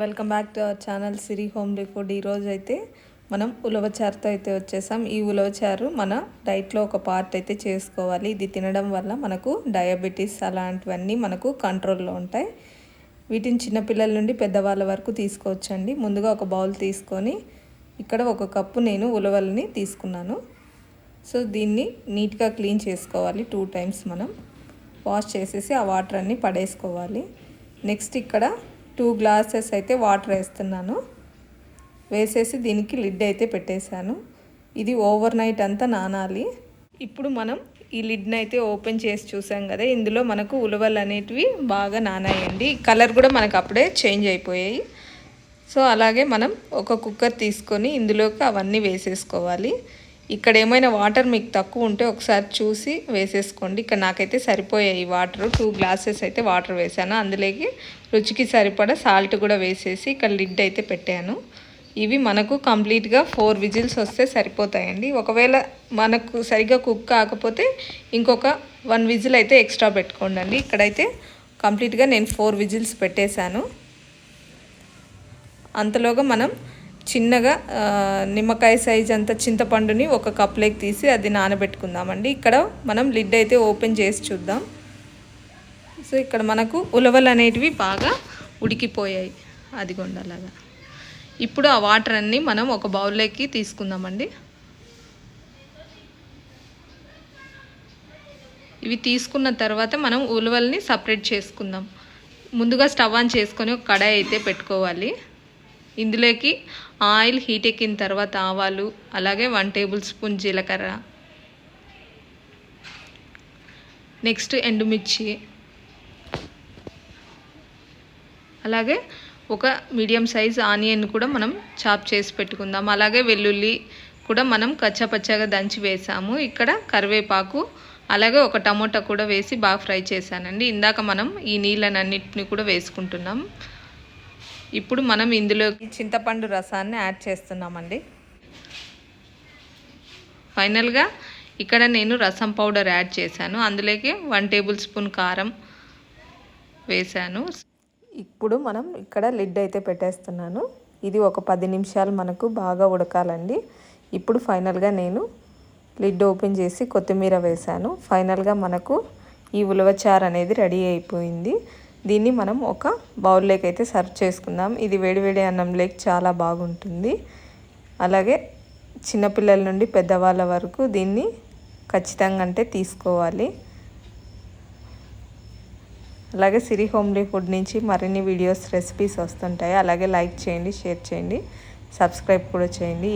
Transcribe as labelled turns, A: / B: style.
A: Welcome back to our channel Siri home food ఈరోజు అయితే మనం ఉలవచారుతో అయితే వచ్చేసాం. ఈ ఉలవచారు మన డైట్లో ఒక పార్ట్ అయితే చేసుకోవాలి. ఇది తినడం వల్ల మనకు డయాబెటీస్ అలాంటివన్నీ మనకు కంట్రోల్లో ఉంటాయి. వీటిని చిన్నపిల్లల నుండి పెద్దవాళ్ళ వరకు తీసుకోవచ్చండి. ముందుగా ఒక బౌల్ తీసుకొని ఇక్కడ ఒక కప్పు నేను ఉలవల్ని తీసుకున్నాను. సో దీన్ని నీట్గా క్లీన్ చేసుకోవాలి. టూ టైమ్స్ మనం వాష్ చేసేసి ఆ వాటర్ అన్నీ పడేసుకోవాలి. నెక్స్ట్ ఇక్కడ టూ గ్లాసెస్ అయితే వాటర్ వేస్తున్నాను. వేసేసి దీనికి లిడ్ అయితే పెట్టేశాను. ఇది ఓవర్ నైట్ అంతా నానాలి. ఇప్పుడు మనం ఈ లిడ్ని అయితే ఓపెన్ చేసి చూసాం కదా ఇందులో మనకు ఉలవలు అనేటివి బాగా నానాయండి. కలర్ కూడా మనకు అప్పుడే చేంజ్ అయిపోయాయి. సో అలాగే మనం ఒక కుక్కర్ తీసుకొని ఇందులోకి అవన్నీ వేసేసుకోవాలి. ఇక్కడ ఏమైనా వాటర్ మీకు తక్కువ ఉంటే ఒకసారి చూసి వేసేసుకోండి. ఇక్కడ నాకైతే సరిపోయాయి వాటర్. టూ గ్లాసెస్ అయితే వాటర్ వేసాను అందులోకి రుచికి సరిపడా సాల్ట్ కూడా వేసేసి ఇక్కడ లిడ్ అయితే పెట్టాను. ఇవి మనకు కంప్లీట్గా ఫోర్ విజిల్స్ వస్తే సరిపోతాయండి. ఒకవేళ మనకు సరిగ్గా కుక్ కాకపోతే ఇంకొక వన్ విజిల్ అయితే ఎక్స్ట్రా పెట్టుకోండి ఇక్కడైతే కంప్లీట్గా నేను ఫోర్ విజిల్స్ పెట్టేశాను. అంతలోగా మనం చిన్నగా నిమ్మకాయ సైజ్ అంత చింతపండుని ఒక కప్లోకి తీసి అది నానబెట్టుకుందామండి. ఇక్కడ మనం లిడ్ అయితే ఓపెన్ చేసి చూద్దాం. సో ఇక్కడ మనకు ఉలవలు అనేటివి బాగా ఉడికిపోయాయి. అదిగోండి అలాగా. ఇప్పుడు ఆ వాటర్ అన్నీ మనం ఒక బౌల్లోకి తీసుకుందామండి. ఇవి తీసుకున్న తర్వాత మనం ఉలవల్ని సపరేట్ చేసుకుందాం. ముందుగా స్టవ్ ఆన్ చేసుకొని ఒక కడాయి అయితే పెట్టుకోవాలి. ఇందులోకి ఆయిల్ హీట్ ఎక్కిన తర్వాత ఆవాలు అలాగే వన్ టేబుల్ స్పూన్ జీలకర్ర. నెక్స్ట్ ఎండుమిర్చి. అలాగే ఒక మీడియం సైజ్ ఆనియన్ కూడా మనం చాప్ చేసి పెట్టుకుందాం. అలాగే వెల్లుల్లి కూడా మనం కచ్చాపచ్చాగా దంచి వేసాము. ఇక్కడ కరివేపాకు అలాగే ఒక టమోటా కూడా వేసి బాగా ఫ్రై చేశానండి. ఇందాక మనం ఈ నీళ్ళనన్నిటిని కూడా వేసుకుంటున్నాం. ఇప్పుడు మనం ఇందులోకి చింతపండు రసాన్ని యాడ్ చేస్తున్నామండి. ఫైనల్గా ఇక్కడ నేను రసం పౌడర్ యాడ్ చేశాను. అందులోకి వన్ టేబుల్ స్పూన్ కారం వేశాను. ఇప్పుడు మనం ఇక్కడ లిడ్ అయితే పెట్టేస్తున్నాను. ఇది ఒక పది నిమిషాలు మనకు బాగా ఉడకాలండి. ఇప్పుడు ఫైనల్గా నేను లిడ్ ఓపెన్ చేసి కొత్తిమీర వేశాను. ఫైనల్గా మనకు ఈ ఉలవచారు అనేది రెడీ అయిపోయింది. దీన్ని మనం ఒక బౌల్లోకి అయితే సర్వ్ చేసుకుందాం. ఇది వేడివేడి అన్నంలోకి చాలా బాగుంటుంది. అలాగే చిన్నపిల్లల నుండి పెద్దవాళ్ళ వరకు దీన్ని ఖచ్చితంగా అంటే తీసుకోవాలి. అలాగే సిరి హోమ్లీ ఫుడ్ నుంచి మరిన్ని వీడియోస్ రెసిపీస్ వస్తుంటాయి. అలాగే లైక్ చేయండి షేర్ చేయండి సబ్స్క్రైబ్ కూడా చేయండి.